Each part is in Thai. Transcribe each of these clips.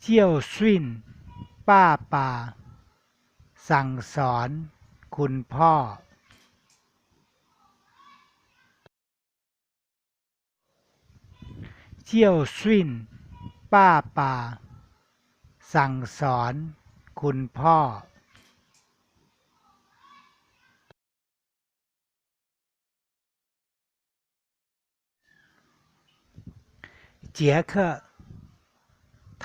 เจี้ยวซิ่นป้าป่า สั่งสอนคุณพ่อเจี้ยวซิ่นป้าป่า สั่งสอนคุณพ่อ杰克，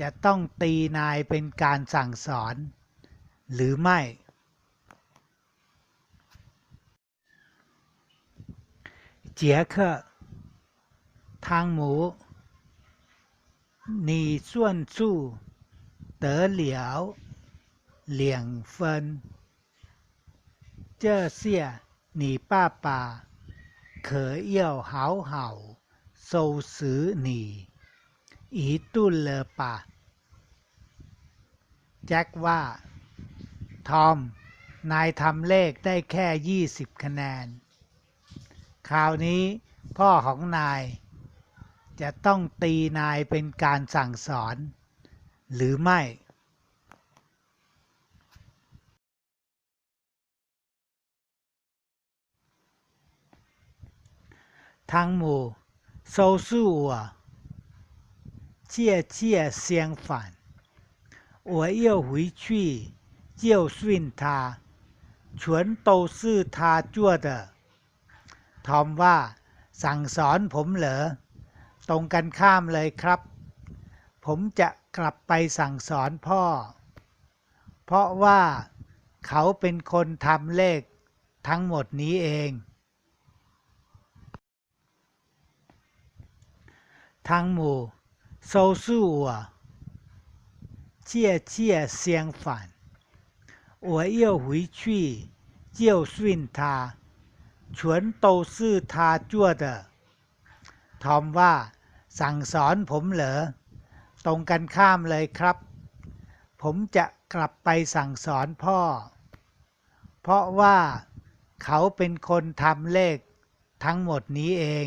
จะต้องตีนายเป็นการสั่งสอน หรือไม่ เจียเค汤姆，你算数得了两分，这下你爸爸可要好好收拾你 อีตุเลอป่า แจ็คว่า ทอม นายทำเลขได้แค่ยี่สิบคะแนน คราวนี้พ่อของนาย จะต้องตีนายเป็นการสั่งสอน หรือไม่ทั้งหมู่โซซู่ะ 恰恰相反，我要回去教训他，全都是他做的。ทอมว่า สั่งสอนผมเหรอ ตรงกันข้ามเลยครับ ผมจะกลับไปสั่งสอนพ่อ เพราะว่าเขาเป็นคนทำเลขทั้งหมดนี้เอง 汤姆， 收拾我，恰恰相反，我要回去教训他，全都是他做的。ทอมว่า สั่งสอนผมเหรอ ตรงกันข้ามเลยครับ ผมจะกลับไปสั่งสอนพ่อ เพราะว่าเขาเป็นคนทำเลขทั้งหมดนี้เอง